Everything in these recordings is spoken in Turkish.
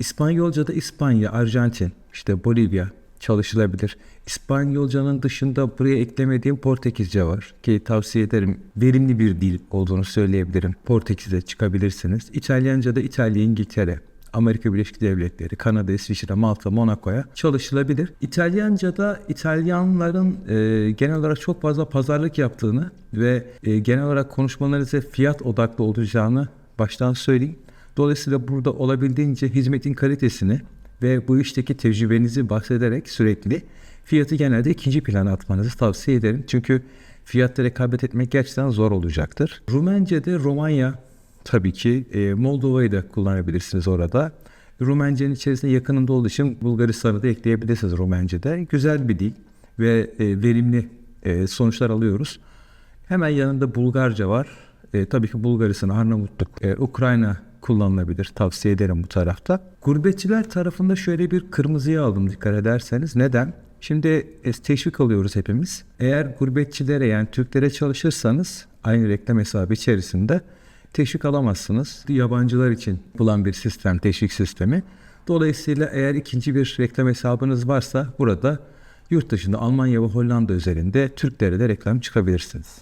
İspanyolca'da İspanya, Arjantin, işte Bolivya çalışılabilir. İspanyolcanın dışında buraya eklemediğim Portekizce var ki tavsiye ederim. Verimli bir dil olduğunu söyleyebilirim. Portekiz'e çıkabilirsiniz. İtalyanca'da İtalya, İngiltere, Amerika Birleşik Devletleri, Kanada, İsviçre, Malta, Monaco'ya çalışılabilir. İtalyanca'da İtalyanların e, genel olarak çok fazla pazarlık yaptığını ve e, genel olarak konuşmalarınızda fiyat odaklı olacağını baştan söyleyeyim. Dolayısıyla burada olabildiğince hizmetin kalitesini ve bu işteki tecrübenizi bahsederek sürekli fiyatı genelde ikinci plana atmanızı tavsiye ederim. Çünkü fiyatta rekabet etmek gerçekten zor olacaktır. Rumence'de Romanya tabii ki e, Moldova'yı da kullanabilirsiniz orada. Rumence'nin içerisinde yakınında olduğu için Bulgaristan'ı da ekleyebilirsiniz Rumence'de. Güzel bir dil ve e, verimli e, sonuçlar alıyoruz. Hemen yanında Bulgarca var. E, tabii ki Bulgaristan, Arnavutluk, e, Ukrayna kullanılabilir. Tavsiye ederim bu tarafta. Gurbetçiler tarafında şöyle bir kırmızıyı aldım dikkat ederseniz. Neden? Şimdi e, teşvik alıyoruz hepimiz. Eğer gurbetçilere yani Türklere çalışırsanız aynı reklam hesabı içerisinde teşvik alamazsınız. Yabancılar için bulan bir sistem, teşvik sistemi. Dolayısıyla eğer ikinci bir reklam hesabınız varsa burada yurt dışında Almanya ve Hollanda üzerinde Türklere de reklam çıkabilirsiniz.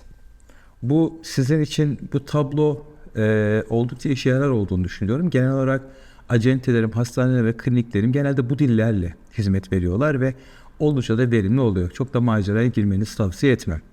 Bu sizin için bu tablo e, oldukça işe yarar olduğunu düşünüyorum. Genel olarak acentelerim, hastaneler ve kliniklerim genelde bu dillerle hizmet veriyorlar ve oldukça da verimli oluyor. Çok da maceraya girmenizi tavsiye etmem.